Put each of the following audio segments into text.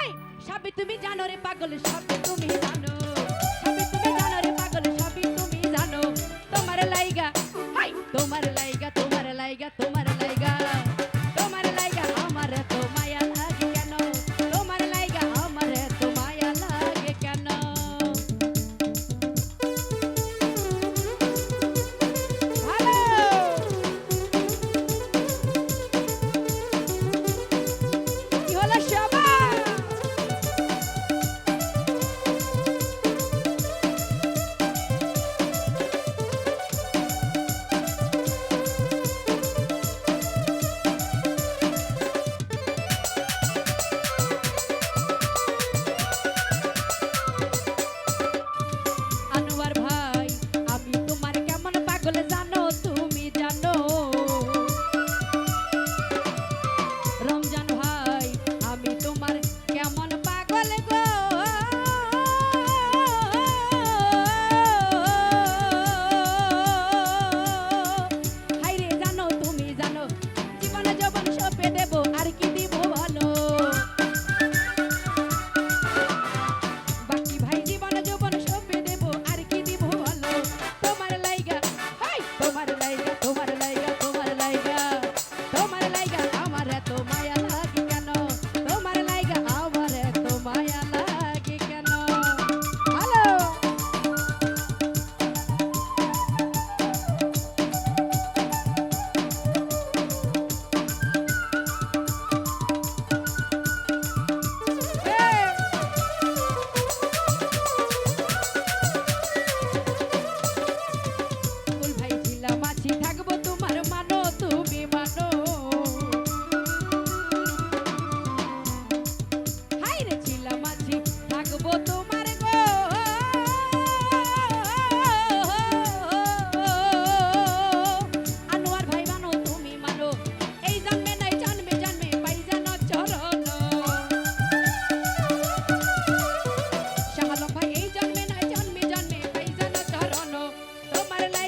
High সবই তুমি জানো রে পাগল, সবই তুমি জানো। সবই তুমি জানো রে পাগল, সবই তুমি জানো। তোমার লাইগা হাই তোমার লাইগা তোমার লাইগা তোমার লাইগা।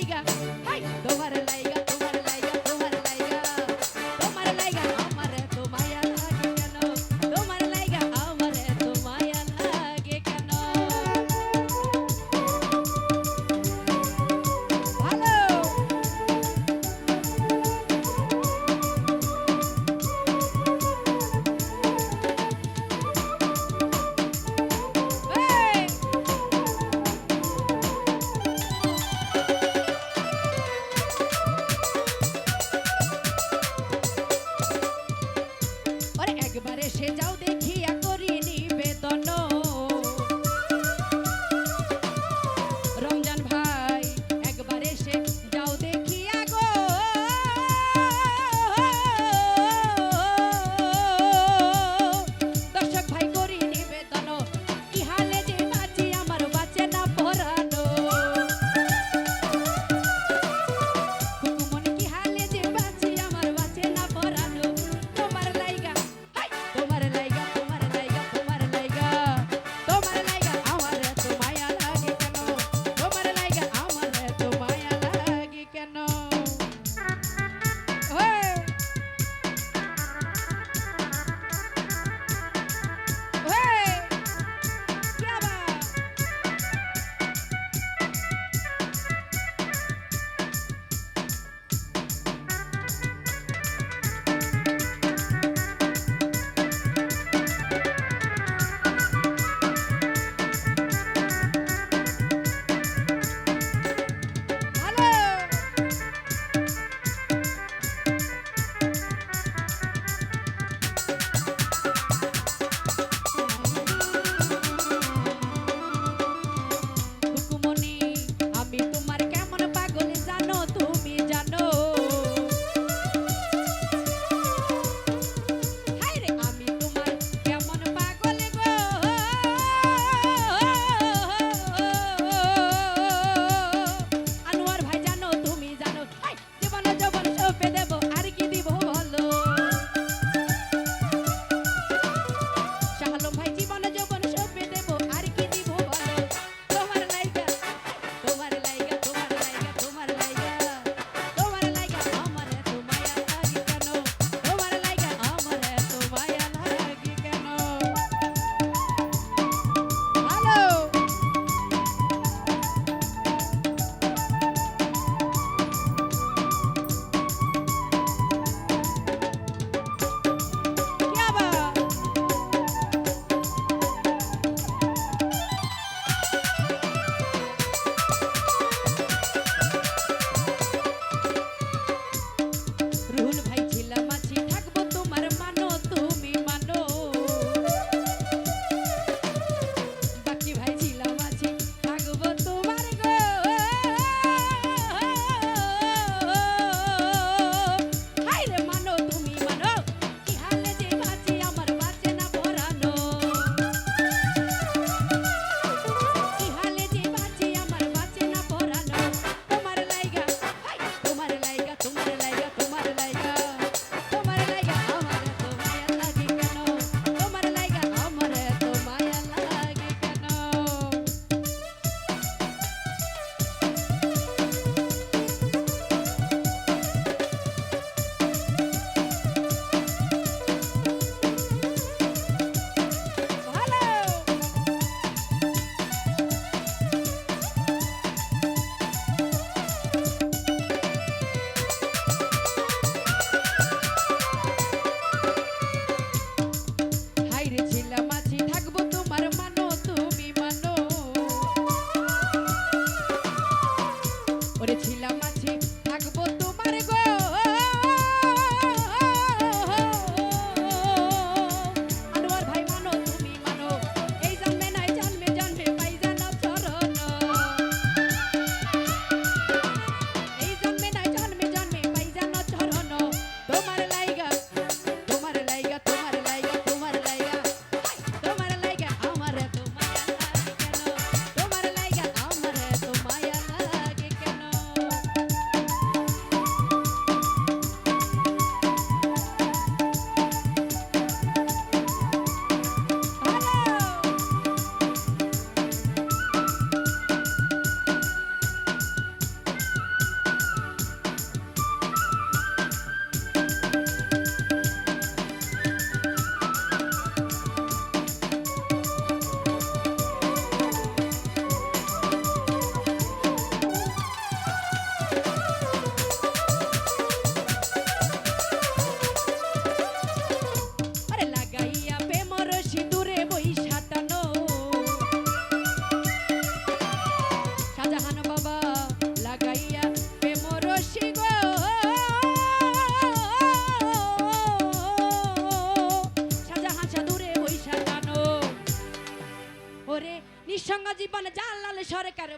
Veiga. Xin জীবন জালাল সরকার